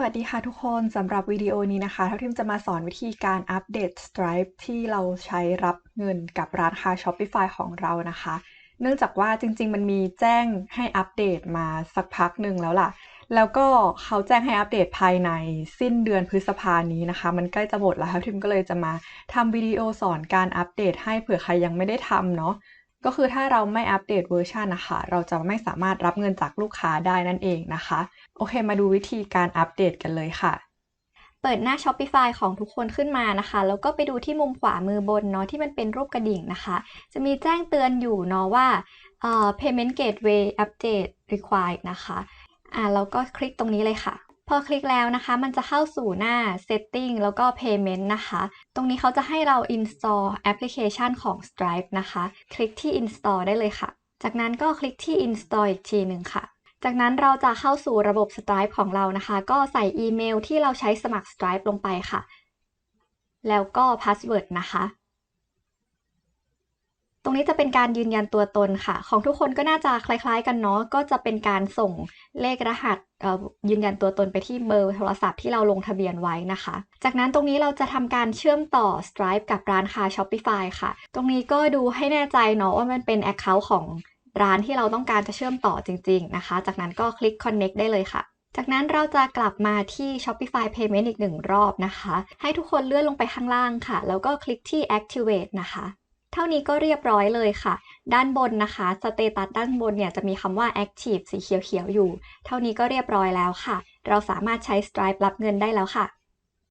สวัสดีค่ะทุกคนสำหรับวิดีโอนี้นะคะเท่าที่จะมาสอนวิธีการอัปเดต Stripe ที่เราใช้รับเงินกับร้านค้า Shopify ของเรานะคะ เนื่องจากว่าจริง ๆ มันมีแจ้งให้อัปเดตมาสักพักหนึ่งแล้วล่ะ แล้วก็เขาแจ้งให้อัปเดตภายในสิ้นเดือนพฤษภานี้นะคะ มันใกล้จะหมดแล้วครับทิมก็เลยจะมาทำวิดีโอสอนการอัปเดตให้เผื่อใครยังไม่ได้ทำเนาะ ก็คือถ้าเราไม่อัปเดตเวอร์ชันนะคะ เราจะไม่สามารถรับเงินจากลูกค้าได้นั่นเองนะคะ โอเค มาดูวิธีการอัปเดตกันเลยค่ะ เปิดหน้า Shopify ของทุกคนขึ้นมานะคะ แล้วก็ไปดูที่มุมขวามือบนเนาะที่มันเป็นรูปกระดิ่งนะคะ จะมีแจ้งเตือนอยู่เนาะว่าเอ่อ payment gateway update required นะคะ อ่าแล้วก็คลิกตรงนี้เลยค่ะ พอคลิกแล้วนะคะ มันจะเข้าสู่หน้า setting แล้วก็ payment นะคะ ตรงนี้เขาจะให้เรา install application ของ Stripe นะคะ คลิกที่ install ได้เลยค่ะ จากนั้นก็คลิกที่ install อีกทีหนึ่งค่ะจากนั้นเราจะเข้าสู่ระบบ Stripe ของเรานะคะ ก็ใส่อีเมลที่เราใช้สมัคร Stripe ลงไปค่ะ แล้วก็ password นะคะ นี้จะเป็นการยืนยันตัวตนค่ะ ของทุกคนก็น่าจะคล้าย ๆ กันเนาะก็จะเป็นการส่งเลขรหัสยืนยันตัวตนไปที่เบอร์โทรศัพท์ที่เราลงทะเบียนไว้นะคะ จากนั้นตรงนี้เราจะทำการเชื่อมต่อ Stripe กับร้านค้า Shopify ค่ะ ตรงนี้ก็ดูให้แน่ใจเนาะว่ามันเป็น Account ของร้านที่เราต้องการจะเชื่อมต่อจริง ๆ นะคะ จากนั้นก็คลิก connect ได้เลยค่ะ จากนั้นเราจะกลับมาที่ Shopify Payment อีกหนึ่งรอบนะคะ ให้ทุกคนเลื่อนลงไปข้างล่างค่ะ แล้วก็คลิกที่ activate นะคะ เท่านี้ก็เรียบร้อยเลยค่ะ ด้านบนนะคะสเตตัสด้านบนเนี่ยจะมีคำว่า active สีเขียวๆอยู่ เท่านี้ก็เรียบร้อยแล้วค่ะ เราสามารถใช้ Stripe รับเงินได้แล้วค่ะ